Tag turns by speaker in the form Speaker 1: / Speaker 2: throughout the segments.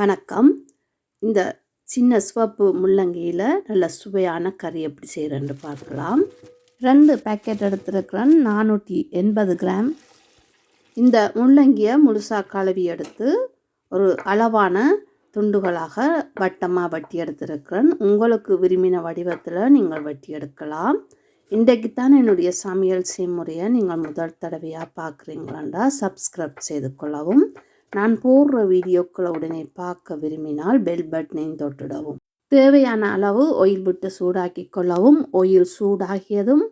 Speaker 1: வணக்கம். இந்த சின்ன சிவப்பு முள்ளங்கியில் நல்ல சுவையான கறி எப்படி செய்கிறேன்னு பார்க்கலாம். ரெண்டு பேக்கெட் எடுத்துருக்கிறேன் நானூற்றி எண்பது கிராம். இந்த முள்ளங்கியை முழுசாக கழுவி எடுத்து ஒரு அளவான துண்டுகளாக வட்டமாக வட்டி எடுத்திருக்கிறேன். உங்களுக்கு விரும்பின வடிவத்தில் நீங்கள் வட்டி எடுக்கலாம். இன்றைக்கு தான் என்னுடைய சமையல் செய்முறையை நீங்கள் முதல் தடவையாக பார்க்குறீங்களாண்டா சப்ஸ்கிரைப் செய்து கொள்ளவும். நான் போடுற வீடியோக்களை உடனே பார்க்க விரும்பினால் பெல் பட்டனையும் தொட்டுடவும். தேவையான அளவு ஒயில் விட்டு சூடாக்கி கொள்ளவும். ஒயில் சூடாகியதும்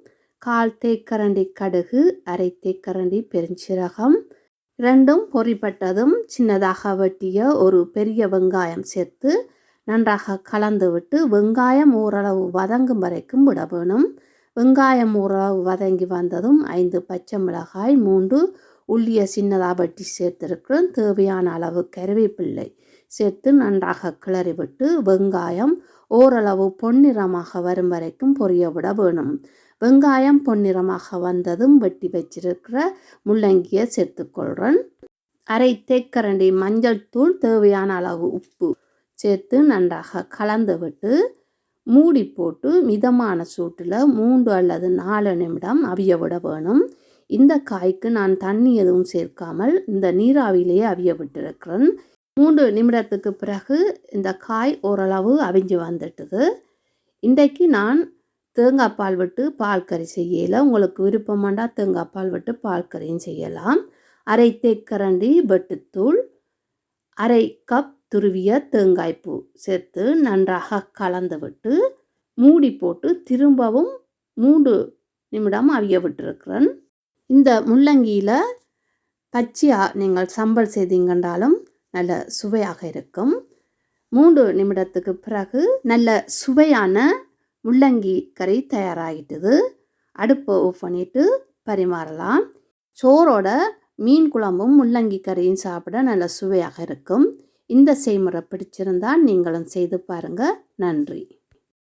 Speaker 1: கால் தேக்கரண்டி கடுகு அரை தேக்கரண்டி பெருஞ்சீரகம் ரெண்டும் பொறிப்பட்டதும் சின்னதாக வெட்டிய ஒரு பெரிய வெங்காயம் சேர்த்து நன்றாக கலந்துவிட்டு வெங்காயம் ஓரளவு வதங்கும் வரைக்கும் விட வேணும். வெங்காயம் ஓரளவு வதங்கி வந்ததும் ஐந்து பச்சை மிளகாய் மூன்று உள்ளிய சின்னதாக வெட்டி சேர்த்துருக்கிறேன். தேவையான அளவு கருவேப்பிள்ளை சேர்த்து நன்றாக கிளறி விட்டு வெங்காயம் ஓரளவு பொன்னிறமாக வரும் வரைக்கும் பொரிய விட வேணும். வெங்காயம் பொன்னிறமாக வந்ததும் வெட்டி வச்சிருக்கிற முள்ளங்கியை சேர்த்துக்கொள்கிறேன் அரை தேக்கரண்டி மஞ்சள் தூள் தேவையான அளவு உப்பு சேர்த்து நன்றாக கலந்து விட்டு மூடி போட்டு மிதமான சூட்டில் மூன்று அல்லது நாலு நிமிடம் அவிய விட வேணும். இந்த காய்க்கு நான் தண்ணி எதுவும் சேர்க்காமல் இந்த நீராவிலேயே அவிய விட்டிருக்கிறேன் மூன்று நிமிடத்துக்கு பிறகு இந்த காய் ஓரளவு அவிஞ்சு வந்துட்டுது. இன்றைக்கு நான் தேங்காய் பால் விட்டு பால் கறி செய்யலை. உங்களுக்கு விருப்பமாண்டா தேங்காய் பால் விட்டு பால் கறியும் செய்யலாம். அரை தேக்கரண்டி வெட்டுத்தூள் அரை கப் துருவிய தேங்காய்ப்பூ சேர்த்து நன்றாக கலந்து விட்டு மூடி போட்டு திரும்பவும் மூன்று நிமிடம் அவிய விட்டுருக்கிறேன் இந்த முள்ளங்கியில் பச்சையாக நீங்கள் சம்பல் செய்தீங்கன்றாலும் நல்ல சுவையாக இருக்கும். மூன்று நிமிடத்துக்கு பிறகு நல்ல சுவையான முள்ளங்கி கறி தயாராகிட்டுது அடுப்பை ஆஃப் பண்ணிவிட்டு பரிமாறலாம். சோறோட மீன் குழம்பும் முள்ளங்கி கறியும் சாப்பிட நல்ல சுவையாக இருக்கும். இந்த செய்முறை பிடிச்சிருந்தால் நீங்களும் செய்து பாருங்கள் நன்றி.